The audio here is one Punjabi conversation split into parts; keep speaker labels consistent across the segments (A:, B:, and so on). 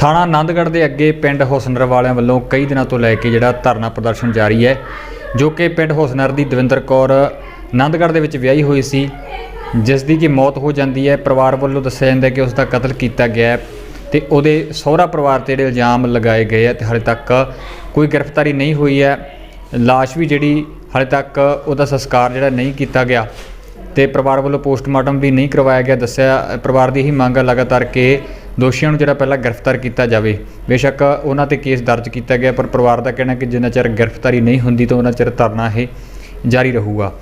A: ਥਾਣਾ ਆਨੰਦਗੜ੍ਹ ਦੇ ਅੱਗੇ ਪਿੰਡ ਹੁਸਨਰ ਵਾਲਿਆਂ ਵੱਲੋਂ ਕਈ ਦਿਨਾਂ ਤੋਂ ਲੈ ਕੇ ਜਿਹੜਾ ਧਰਨਾ ਪ੍ਰਦਰਸ਼ਨ ਜਾਰੀ ਹੈ, ਜੋ ਕਿ ਪਿੰਡ ਹੁਸਨਰ ਦੀ ਦਵਿੰਦਰ ਕੌਰ ਆਨੰਦਗੜ੍ਹ ਦੇ ਵਿੱਚ ਵਿਆਹੀ ਹੋਈ ਸੀ ਜਿਸ ਦੀ ਕਿ ਮੌਤ ਹੋ ਜਾਂਦੀ ਹੈ। ਪਰਿਵਾਰ ਵੱਲੋਂ ਦੱਸਿਆ ਜਾਂਦਾ ਕਿ ਉਸ ਦਾ ਕਤਲ ਕੀਤਾ ਗਿਆ ਹੈ ਤੇ ਉਹਦੇ ਸਹੁਰਾ ਪਰਿਵਾਰ ਤੇ ਜਿਹੜੇ ਇਲਜ਼ਾਮ ਲਗਾਏ ਗਏ ਆ ਤੇ ਹਾਲੇ ਤੱਕ ਕੋਈ ਗ੍ਰਿਫਤਾਰੀ ਨਹੀਂ ਹੋਈ ਹੈ। ਲਾਸ਼ ਵੀ ਜਿਹੜੀ ਹਾਲੇ ਤੱਕ ਉਹਦਾ ਸੰਸਕਾਰ ਜਿਹੜਾ ਨਹੀਂ ਕੀਤਾ ਗਿਆ ਤੇ ਪਰਿਵਾਰ ਵੱਲੋਂ ਪੋਸਟਮਾਰਟਮ ਵੀ ਨਹੀਂ ਕਰਵਾਇਆ ਗਿਆ। ਦੱਸਿਆ, ਪਰਿਵਾਰ ਦੀ ਹੀ ਮੰਗ ਹੈ ਲਗਾਤਾਰ ਕਿ ਦੋਸ਼ੀਆਂ ਨੂੰ ਜਿਹੜਾ ਪਹਿਲਾਂ ਗ੍ਰਿਫਤਾਰ ਕੀਤਾ ਜਾਵੇ, ਬੇਸ਼ੱਕ ਉਹਨਾਂ ਤੇ ਕੇਸ ਦਰਜ ਕੀਤਾ ਗਿਆ, ਪਰ ਪਰਿਵਾਰ ਦਾ ਕਹਿਣਾ ਕਿ ਜਿੰਨਾ ਚਿਰ ਗ੍ਰਿਫਤਾਰੀ ਨਹੀਂ ਹੁੰਦੀ ਤਾਂ ਉਹਨਾਂ ਚਿਰ ਧਰਨਾ ਇਹ ਜਾਰੀ ਰਹੂਗਾ।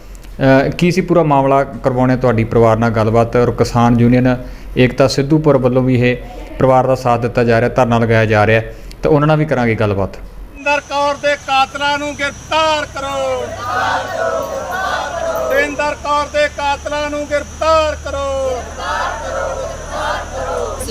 A: ਕੀ ਸੀ ਪੂਰਾ ਮਾਮਲਾ ਕਰਵਾਉਣੇ ਤੁਹਾਡੀ ਪਰਿਵਾਰ ਨਾਲ ਗੱਲਬਾਤ? ਔਰ ਕਿਸਾਨ ਯੂਨੀਅਨ, ਏਕਤਾ ਸਿੱਧੂਪੁਰ ਵੱਲੋਂ ਵੀ ਇਹ ਪਰਿਵਾਰ ਦਾ ਸਾਥ ਦਿੱਤਾ ਜਾ ਰਿਹਾ, ਧਰਨਾ ਲਗਾਇਆ ਜਾ ਰਿਹਾ ਤਾਂ ਉਹਨਾਂ ਨਾਲ ਵੀ ਕਰਾਂਗੇ ਗੱਲਬਾਤ।
B: ਸੁਰਿੰਦਰ ਕੌਰ ਦੇ ਕਾਤਲਾਂ ਨੂੰ ਗ੍ਰਿਫਤਾਰ ਕਰੋ। ਸੁਰਿੰਦਰ ਕੌਰ ਦੇ ਕਾਤਲਾਂ ਨੂੰ ਗ੍ਰਿਫਤਾਰ ਕਰੋ।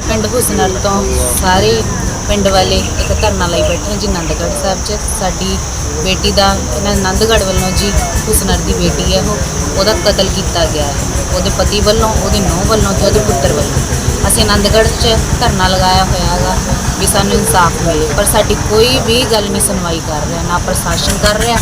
C: ਪਿੰਡ ਹੁਸਨਰ ਤੋਂ ਸਾਰੇ ਪਿੰਡ ਵਾਲੇ ਇੱਕ ਧਰਨਾ ਲਈ ਬੈਠੇ ਹਾਂ ਜੀ ਆਨੰਦਗੜ੍ਹ ਸਾਹਿਬ 'ਚ। ਸਾਡੀ ਬੇਟੀ ਦਾ, ਇਹਨਾਂ ਆਨੰਦਗੜ੍ਹ ਵੱਲੋਂ ਜੀ ਹੁਸਨਰ ਦੀ ਬੇਟੀ ਹੈ ਉਹ, ਉਹਦਾ ਕਤਲ ਕੀਤਾ ਗਿਆ ਹੈ। ਉਹਦੇ ਪਤੀ ਵੱਲੋਂ, ਉਹਦੀ ਨੂੰਹ ਵੱਲੋਂ ਤੇ ਉਹਦੇ ਪੁੱਤਰ ਵੱਲੋਂ। ਅਸੀਂ ਆਨੰਦਗੜ੍ਹ 'ਚ ਧਰਨਾ ਲਗਾਇਆ ਹੋਇਆ ਹੈਗਾ ਵੀ ਸਾਨੂੰ ਇਨਸਾਫ ਮਿਲੇ। ਪਰ ਸਾਡੀ ਕੋਈ ਵੀ ਗੱਲ ਨਹੀਂ ਸੁਣਵਾਈ ਕਰ ਰਿਹਾ, ਨਾ ਪ੍ਰਸ਼ਾਸਨ ਕਰ ਰਿਹਾ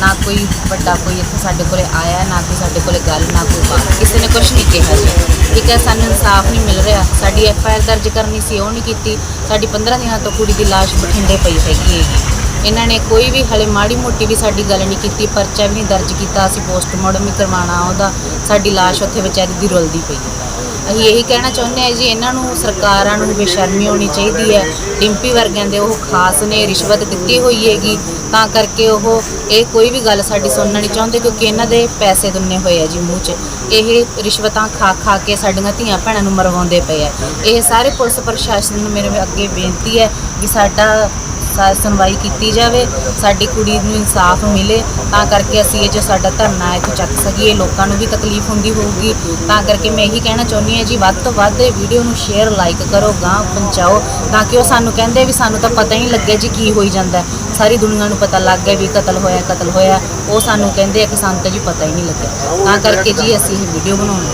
C: ਨਾ ਕੋਈ ਵੱਡਾ ਕੋਈ ਇੱਥੇ ਸਾਡੇ ਕੋਲੇ ਆਇਆ, ਨਾ ਕੋਈ ਸਾਡੇ ਕੋਲੇ ਗੱਲ, ਨਾ ਕੋਈ ਬਾਤ। ਕਿਸੇ ਨੇ ਕੁਝ ਨਹੀਂ ਕਿਹਾ ਜੀ। ਠੀਕ ਹੈ, ਸਾਨੂੰ ਇਨਸਾਫ ਨਹੀਂ ਮਿਲ ਰਿਹਾ। ਸਾਡੀ ਐਫ ਆਈ ਆਰ ਦਰਜ ਕਰਨੀ ਸੀ, ਉਹ ਨਹੀਂ ਕੀਤੀ। ਸਾਡੀ 15 ਦਿਨਾਂ ਤੋਂ ਕੁੜੀ ਦੀ ਲਾਸ਼ ਬਠਿੰਡੇ ਪਈ ਹੈਗੀ ਹੈਗੀ ਇਹਨਾਂ ਨੇ ਕੋਈ ਵੀ, ਹਲੇ ਮਾੜੀ ਮੋਟੀ ਵੀ ਸਾਡੀ ਗੱਲ ਨਹੀਂ ਕੀਤੀ, ਪਰਚਾ ਵੀ ਨਹੀਂ ਦਰਜ ਕੀਤਾ, ਅਸੀਂ ਪੋਸਟਮਾਰਟਮ ਵੀ ਕਰਵਾਉਣਾ, ਉਹਦਾ ਸਾਡੀ ਲਾਸ਼ ਉੱਥੇ ਵਿਚਾਰੀ ਦੀ ਰੁਲਦੀ ਪਈ ਹੈ। ਅਸੀਂ ਇਹੀ ਕਹਿਣਾ ਚਾਹੁੰਦੇ ਹਾਂ ਜੀ, ਇਹਨਾਂ ਨੂੰ ਸਰਕਾਰਾਂ ਨੂੰ ਬੇਸ਼ਰਮੀ ਹੋਣੀ ਚਾਹੀਦੀ ਹੈ। ਡਿੰਪੀ ਵਰਗਿਆਂ ਦੇ ਉਹ ਖਾਸ ਨੇ, ਰਿਸ਼ਵਤ ਦਿੱਤੀ ਹੋਈ ਹੈਗੀ, ਤਾਂ ਕਰਕੇ ਉਹ ਇਹ ਕੋਈ ਵੀ ਗੱਲ ਸਾਡੀ ਸੁਣਨਾ ਨਹੀਂ ਚਾਹੁੰਦੇ, ਕਿਉਂਕਿ ਇਹਨਾਂ ਦੇ ਪੈਸੇ ਦੁੰਨੇ ਹੋਏ ਆ ਜੀ ਮੂੰਹ 'ਚ। ਇਹ ਰਿਸ਼ਵਤਾਂ ਖਾ ਖਾ ਕੇ ਸਾਡੀਆਂ ਧੀਆਂ ਭੈਣਾਂ ਨੂੰ ਮਰਵਾਉਂਦੇ ਪਏ ਆ। ਇਹ ਸਾਰੇ ਪੁਲਿਸ ਪ੍ਰਸ਼ਾਸਨ ਨੂੰ ਮੇਰੇ ਅੱਗੇ ਬੇਨਤੀ ਹੈ ਕਿ ਸਾਡਾ ਸਾ- ਸੁਣਵਾਈ ਕੀਤੀ ਜਾਵੇ, ਸਾਡੀ ਕੁੜੀ ਨੂੰ ਇਨਸਾਫ ਮਿਲੇ, ਤਾਂ ਕਰਕੇ ਅਸੀਂ ਇਹ ਜੋ ਸਾਡਾ ਧਰਨਾ ਹੈ, ਇੱਥੇ ਚੱਕ ਸਕੀਏ, ਲੋਕਾਂ ਨੂੰ ਵੀ ਤਕਲੀਫ ਹੁੰਦੀ ਹੋਊਗੀ। ਤਾਂ ਕਰਕੇ ਮੈਂ ਇਹੀ ਕਹਿਣਾ ਚਾਹੁੰਦੀ ਹਾਂ ਜੀ, ਵੱਧ ਤੋਂ ਵੱਧ ਇਹ ਵੀਡੀਓ ਨੂੰ ਸ਼ੇਅਰ ਲਾਈਕ ਕਰੋ ਗਾਂ ਪਹੁੰਚਾਓ, ਤਾਂ ਕਿ ਉਹ ਸਾਨੂੰ ਕਹਿੰਦੇ ਵੀ ਸਾਨੂੰ ਤਾਂ ਪਤਾ ਹੀ ਨਹੀਂ ਲੱਗਿਆ ਜੀ ਕੀ ਹੋਈ ਜਾਂਦਾ ਸਾਰੀ ਦੁਨੀਆ ਨੂੰ ਪਤਾ ਲੱਗ ਗਿਆ ਵੀ ਕਤਲ ਹੋਇਆ ਕਤਲ ਹੋਇਆ, ਉਹ ਸਾਨੂੰ ਕਹਿੰਦੇ ਆ ਕਿ ਸਾਨੂੰ ਤਾਂ ਜੀ ਪਤਾ ਹੀ ਨਹੀਂ ਲੱਗਿਆ। ਤਾਂ ਕਰਕੇ ਜੀ ਅਸੀਂ ਇਹ ਵੀਡੀਓ ਬਣਾਉਣੀ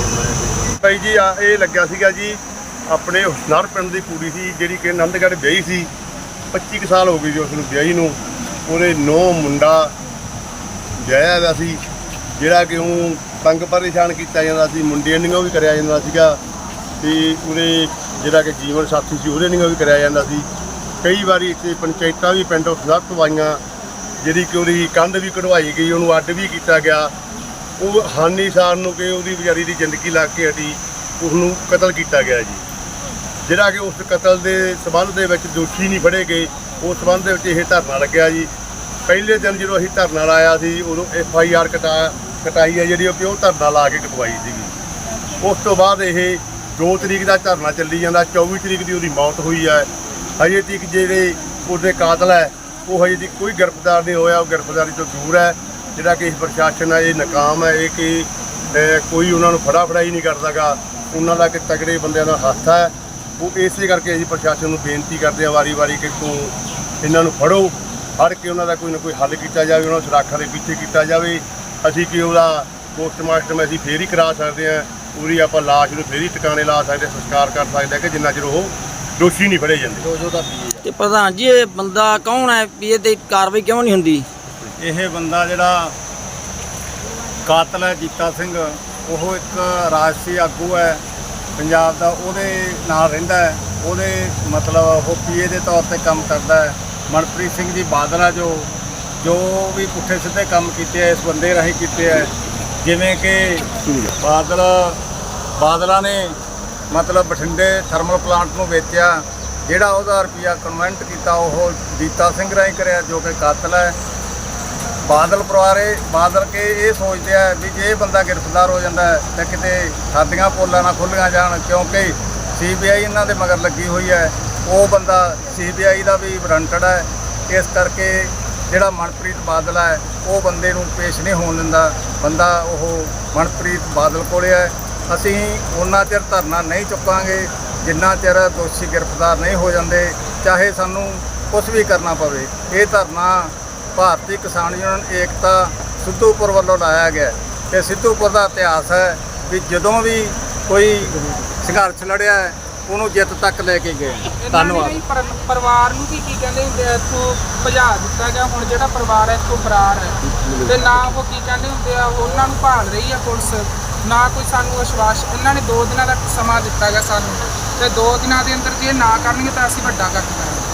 B: ਭਾਈ ਜੀ, ਆ ਇਹ ਲੱਗਿਆ ਸੀਗਾ ਜੀ, ਆਪਣੇ ਹੁਸਨਾਰ ਪਿੰਡ ਦੀ ਕੁੜੀ ਸੀ, ਜਿਹੜੀ ਕਿ ਆਨੰਦਗੜ੍ਹ ਵਿਆਹੀ ਸੀ। 25 ਕੁ ਸਾਲ ਹੋ ਗਏ ਜੀ ਉਸ ਨੂੰ ਵਿਆਹੀ ਨੂੰ। ਉਹਦੇ ਨੌ ਮੁੰਡਾ ਵਿਆਹਿਆ ਹੋਇਆ ਸੀ, ਜਿਹੜਾ ਕਿ ਉਹ ਤੰਗ ਪਰੇਸ਼ਾਨ ਕੀਤਾ ਜਾਂਦਾ ਸੀ ਮੁੰਡਿਆਂ ਨੂੰ ਵੀ ਕਰਿਆ ਜਾਂਦਾ ਸੀਗਾ ਤੇ ਉਹਦੇ ਜਿਹੜਾ ਕਿ ਜੀਵਨ ਸਾਥੀ ਸੀ, ਉਹਦੇ ਨਾਲ ਵੀ ਕਰਿਆ ਜਾਂਦਾ ਸੀ। ਕਈ ਵਾਰੀ ਇੱਥੇ ਪੰਚਾਇਤਾਂ ਵੀ ਪਿੰਡ ਸਭ ਤੋਂ ਆਈਆਂ ਜਿਹੜੀ ਕਿ ਉਹਦੀ ਕੰਧ ਵੀ ਕਢਵਾਈ ਗਈ, ਉਹਨੂੰ ਅੱਡ ਵੀ ਕੀਤਾ ਗਿਆ। ਉਹ ਹਾਨੀਸਾਰ ਨੂੰ ਕਿ ਉਹਦੀ ਵਿਚਾਰੀ ਦੀ ਜ਼ਿੰਦਗੀ ਲੱਗ ਕੇ ਹਟੀ ਉਸ ਨੂੰ ਕਤਲ ਕੀਤਾ ਗਿਆ ਜੀ। ਜਿਹੜਾ ਕਿ ਉਸ ਕਤਲ ਦੇ ਸਬੰਧ ਦੇ ਵਿੱਚ ਦੋਸ਼ੀ ਨਹੀਂ ਫੜੇ ਗਏ, ਉਸ ਸਬੰਧ ਦੇ ਵਿੱਚ ਇਹ ਧਰਨਾ ਲੱਗਿਆ ਜੀ। ਪਹਿਲੇ ਦਿਨ ਜਦੋਂ ਅਸੀਂ ਧਰਨਾ ਲਾਇਆ ਸੀ, ਉਦੋਂ ਐਫ ਆਈ ਆਰ ਕਟਾ, ਕਟਾਈ ਹੈ ਜਿਹੜੀ, ਉਹ ਕਿ ਉਹ ਧਰਨਾ ਲਾ ਕੇ ਕਟਵਾਈ ਸੀਗੀ। ਉਸ ਤੋਂ ਬਾਅਦ ਇਹ 2 ਤਰੀਕ ਦਾ ਧਰਨਾ ਚੱਲੀ ਜਾਂਦਾ 24 ਤਰੀਕ ਦੀ ਉਹਦੀ ਮੌਤ ਹੋਈ ਹੈ। ਹਜੇ ਤੱਕ ਜਿਹੜੇ ਉਹਦੇ ਕਾਤਲ ਹੈ, ਉਹ ਹਜੇ ਤੱਕ ਕੋਈ ਗ੍ਰਿਫਤਾਰ ਨਹੀਂ ਹੋਇਆ, ਉਹ ਗ੍ਰਿਫਤਾਰੀ ਤੋਂ ਦੂਰ ਹੈ। ਜਿਹੜਾ ਕਿ ਪ੍ਰਸ਼ਾਸਨ ਹੈ, ਇਹ ਨਾਕਾਮ ਹੈ, ਇਹ ਕਿ ਕੋਈ ਉਹਨਾਂ ਨੂੰ ਫੜਾ ਫੜਾਈ ਨਹੀਂ ਕਰਦਾਗਾ ਉਹਨਾਂ ਦਾ ਕਿ ਤਗੜੇ ਬੰਦਿਆਂ ਦਾ ਹੱਥ ਹੈ। ਉਹ ਇਸੇ ਕਰਕੇ ਅਸੀਂ ਪ੍ਰਸ਼ਾਸਨ ਨੂੰ ਬੇਨਤੀ ਕਰਦੇ ਹਾਂ ਵਾਰੀ-ਵਾਰੀ ਕਿ ਤੂੰ ਇਹਨਾਂ ਨੂੰ ਫੜੋ ਫੜ ਕੇ ਉਹਨਾਂ ਦਾ ਕੋਈ ਨਾ ਕੋਈ ਹੱਲ ਕੀਤਾ ਜਾਵੇ ਉਹਨਾਂ ਨੂੰ ਸੁਰਾਖਾਂ ਦੇ ਪਿੱਛੇ ਕੀਤਾ ਜਾਵੇ। ਅਸੀਂ ਕਿ ਉਹਦਾ ਪੋਸਟਮਾਰਟਮ ਅਸੀਂ ਫੇਰ ਹੀ ਕਰਾ ਸਕਦੇ ਹਾਂ। ਪੂਰੀ ਆਪਾਂ ਲਾਸ਼ ਨੂੰ ਫੇਰ ਹੀ ਟਿਕਾਣੇ ਲਾ ਸਕਦੇ ਹਾਂ, ਸੰਸਕਾਰ ਕਰ ਸਕਦੇ ਹਾਂ ਕਿ ਜਿੰਨਾ ਚਿਰ ਉਹ ਦੋਸ਼ੀ ਨਹੀਂ ਫੜੇ ਜਾਂਦੇ।
D: ਤੇ ਪ੍ਰਧਾਨ ਜੀ ਇਹ ਬੰਦਾ ਕੌਣ ਹੈ? ਵੀ ਇਹ ਤੇ ਕਾਰਵਾਈ ਕਿਉਂ ਨਹੀਂ ਹੁੰਦੀ?
E: ਇਹ ਬੰਦਾ ਜਿਹੜਾ ਕਾਤਲ ਹੈ ਜੀਤਾ ਸਿੰਘ ਉਹ ਇੱਕ ਰਾਜਸੀ ਆਗੂ ਹੈ। ਪੰਜਾਬ ਦਾ ਉਹਦੇ ਨਾਲ ਰਹਿੰਦਾ ਹੈ, ਉਹਦੇ ਮਤਲਬ ਉਹ ਪੀਏ ਦੇ ਤੌਰ ਤੇ ਕੰਮ ਕਰਦਾ ਹੈ। ਮਨਪ੍ਰੀਤ ਸਿੰਘ ਜੀ ਬਾਦਲ ਆ ਜੋ ਜੋ ਵੀ ਪੁੱਠੇ ਸਿੱਧੇ ਕੰਮ ਕੀਤੇ ਆ, ਇਸ ਬੰਦੇ ਰਾਹੀਂ ਕੀਤੇ ਆ। ਜਿਵੇਂ ਕਿ ਬਾਦਲ, ਬਾਦਲਾਂ ਨੇ ਮਤਲਬ ਬਠਿੰਡੇ ਥਰਮਲ ਪਲਾਂਟ ਨੂੰ ਵੇਚਿਆ, ਜਿਹੜਾ ਉਹਦਾ ਰੁਪਿਆ ਕਨਵੈਂਟ ਕੀਤਾ, ਉਹ ਜੀਤਾ ਸਿੰਘ ਰਾਹੀਂ ਕਰਿਆ, ਜੋ ਕਿ ਕਾਤਲ ਹੈ। ਬਾਦਲ ਪਰਿਵਾਰੇ ਬਾਦਲ ਕੇ ਇਹ ਸੋਚਦੇ ਆ ਵੀ ਜੇ ਇਹ ਬੰਦਾ ਗ੍ਰਿਫਤਾਰ ਹੋ ਜਾਂਦਾ ਹੈ, ਤਾਂ ਕਿਤੇ ਸਾਡੀਆਂ ਪੋਲਾਂ ਨਾ ਖੁੱਲੀਆਂ ਜਾਣ, ਕਿਉਂਕਿ ਸੀਬੀਆਈ ਇਹਨਾਂ ਦੇ ਮਗਰ ਲੱਗੀ ਹੋਈ ਹੈ। ਉਹ ਬੰਦਾ ਸੀਬੀਆਈ ਦਾ ਵੀ ਵਾਰੰਟਡ ਹੈ। ਇਸ ਕਰਕੇ ਜਿਹੜਾ ਮਨਪ੍ਰੀਤ ਬਾਦਲ ਹੈ, ਉਹ ਬੰਦੇ ਨੂੰ ਪੇਸ਼ ਨਹੀਂ ਹੋਣ ਦਿੰਦਾ। ਬੰਦਾ ਉਹ ਮਨਪ੍ਰੀਤ ਬਾਦਲ ਕੋਲੇ ਹੈ। ਅਸੀਂ ਉਹਨਾਂ ਚਿਰ ਧਰਨਾ ਨਹੀਂ ਚੁੱਕਾਂਗੇ। ਜਿੰਨਾ ਚਿਰ ਦੋਸ਼ੀ ਗ੍ਰਿਫਤਾਰ ਨਹੀਂ ਹੋ ਜਾਂਦੇ, ਚਾਹੇ ਸਾਨੂੰ ਕੁਝ ਵੀ ਕਰਨਾ ਪਵੇ, ਇਹ ਧਰਨਾ ਭਾਰਤੀ ਕਿਸਾਨ ਯੂਨੀਅਨ ਏਕਤਾ ਸਿੱਧੂਪੁਰ ਵੱਲੋਂ ਲਾਇਆ ਗਿਆ ਹੈ। ਤੇ ਸਿੱਧੂਪੁਰ ਦਾ ਇਤਿਹਾਸ ਹੈ ਵੀ ਜਦੋਂ ਵੀ ਕੋਈ ਸੰਘਰਸ਼ ਲੜਿਆ ਹੈ ਉਹਨੂੰ ਜਿੱਤ ਤੱਕ ਲੈ ਕੇ ਗਏ ਧੰਨਵਾਦ।
F: ਪਰਿਵਾਰ ਨੂੰ ਵੀ ਕੀ ਕਹਿੰਦੇ ਹੁੰਦੇ ਆ ਇੱਥੋਂ ਭਜਾ ਦਿੱਤਾ ਗਿਆ ਹੁਣ ਜਿਹੜਾ ਪਰਿਵਾਰ ਹੈ ਇੱਥੋਂ ਫਰਾਰ ਹੈ। ਤੇ ਨਾ ਉਹ ਕੀ ਕਹਿੰਦੇ ਹੁੰਦੇ ਆ ਉਹਨਾਂ ਨੂੰ ਭਾਲ ਰਹੀ ਆ ਪੁਲਿਸ ਨਾ ਕੋਈ ਸਾਨੂੰ ਵਿਸ਼ਵਾਸ ਇਹਨਾਂ ਨੇ 2 ਦਿਨਾਂ ਦਾ ਸਮਾਂ ਦਿੱਤਾ ਗਿਆ ਸਾਨੂੰ। ਤੇ 2 ਦਿਨਾਂ ਦੇ ਅੰਦਰ ਜੇ ਨਾ ਕਰਨਗੇ ਤਾਂ ਅਸੀਂ ਵੱਡਾ ਕਰ ਦਾਂਗੇ